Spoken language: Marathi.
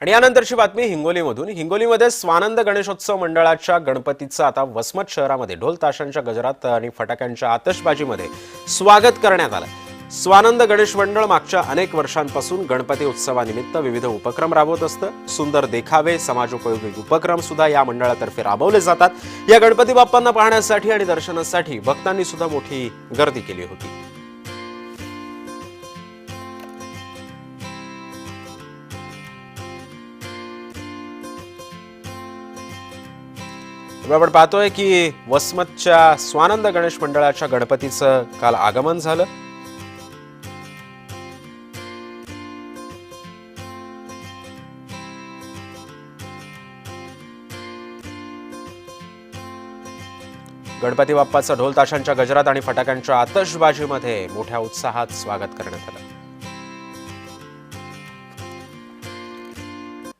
आणि यानंतरची बातमी हिंगोलीमधून. हिंगोलीमध्ये स्वानंद गणेशोत्सव मंडळाच्या गणपतीचं आता वसमत शहरामध्ये ढोल ताशांच्या गजरात आणि फटाक्यांच्या आतषबाजीमध्ये स्वागत करण्यात आलं. स्वानंद गणेश मंडळ मागच्या अनेक वर्षांपासून गणपती उत्सवानिमित्त विविध उपक्रम राबवत असतं. सुंदर देखावे समाजोपयोगी उपक्रम सुद्धा या मंडळातर्फे राबवले जातात. या गणपती बाप्पांना पाहण्यासाठी आणि दर्शनासाठी भक्तांनी सुद्धा मोठी गर्दी केली होती. आपण पाहतोय की वसमतच्या स्वानंद गणेश मंडळाच्या गणपतीचं काल आगमन झालं. गणपती बाप्पाचं ढोल ताशांच्या गजरात आणि फटाक्यांच्या आतषबाजीमध्ये मोठ्या उत्साहात स्वागत करण्यात आलं.